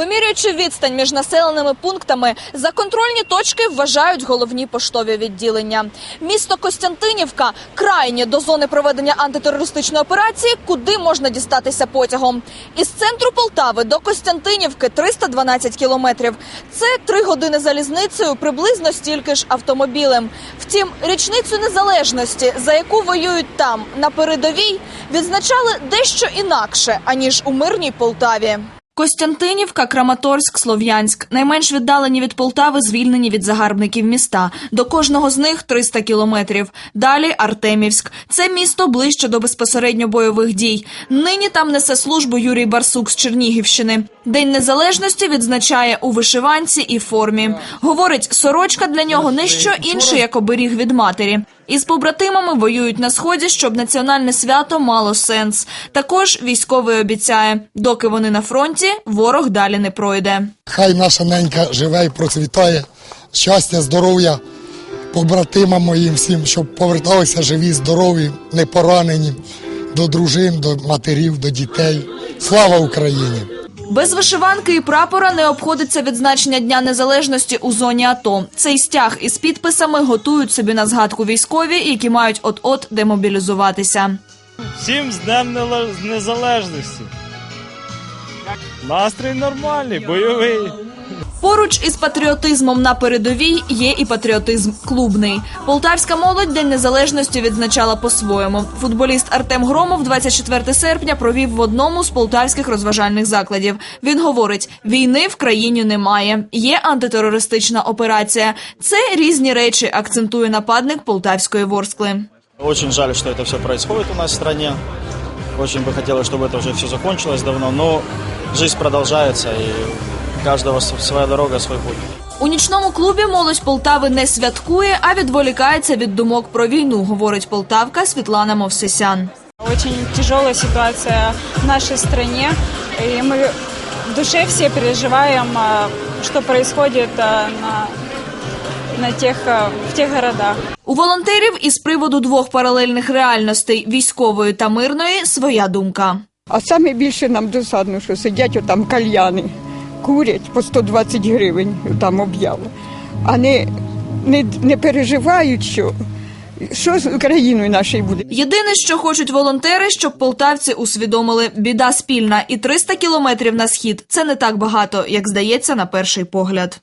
Вимірюючи відстань між населеними пунктами, за контрольні точки вважають головні поштові відділення. Місто Костянтинівка крайнє до зони проведення антитерористичної операції, куди можна дістатися потягом. Із центру Полтави до Костянтинівки 312 кілометрів. Це три години залізницею, приблизно стільки ж автомобілем. Втім, річницю незалежності, за яку воюють там на передовій, відзначали дещо інакше аніж у мирній Полтаві. Костянтинівка, Краматорськ, Слов'янськ найменш віддалені від Полтави, звільнені від загарбників міста. До кожного з них 300 кілометрів. Далі Артемівськ. Це місто ближче до безпосередньо бойових дій. Нині там несе службу Юрій Барсук з Чернігівщини. День незалежності відзначає у вишиванці і формі. Говорить, сорочка для нього не що інше, як оберіг від матері. Із побратимами воюють на сході, щоб національне свято мало сенс. Також військовий обіцяє, доки вони на фронті, ворог далі не пройде. Хай наша ненька живе і процвітає. Щастя, здоров'я побратимам моїм всім, щоб поверталися живі, здорові, не поранені до дружин, до матерів, до дітей. Слава Україні! Без вишиванки і прапора не обходиться відзначення Дня Незалежності у зоні АТО. Цей стяг із підписами готують собі на згадку військові, які мають от-от демобілізуватися. Всім з Днем Незалежності. Настрій нормальний, бойовий. Поруч із патріотизмом на передовій є і патріотизм клубний. Полтавська молодь День Незалежності відзначала по-своєму. Футболіст Артем Громов 24 серпня провів в одному з полтавських розважальних закладів. Він говорить: війни в країні немає. Є антитерористична операція. Це різні речі, акцентує нападник полтавської ворскли. Очень жаль, что это все происходит у нас в стране. Очень бы хотелось, чтобы это уже все закончилось давно, но жизнь продолжается, и у каждого с- своя дорога, свой путь. У нічному клубі молодь Полтави не святкує, а відволікається від думок про війну, говорить полтавка Світлана Мовсесян. Очень тяжелая ситуация в нашей стране, и мы в душе все переживаем, а, что происходит а, на, на тех, а, в тех городах. У волонтерів із приводу двох паралельних реальностей військової та мирної своя думка. А саме більше нам досадно, що сидять отам кальяни, курять по 120 гривень, там об'ява, а не, не, не переживають, що, що з Україною нашою буде. Єдине, що хочуть волонтери, щоб полтавці усвідомили, біда спільна, і 300 кілометрів на схід це не так багато, як здається на перший погляд.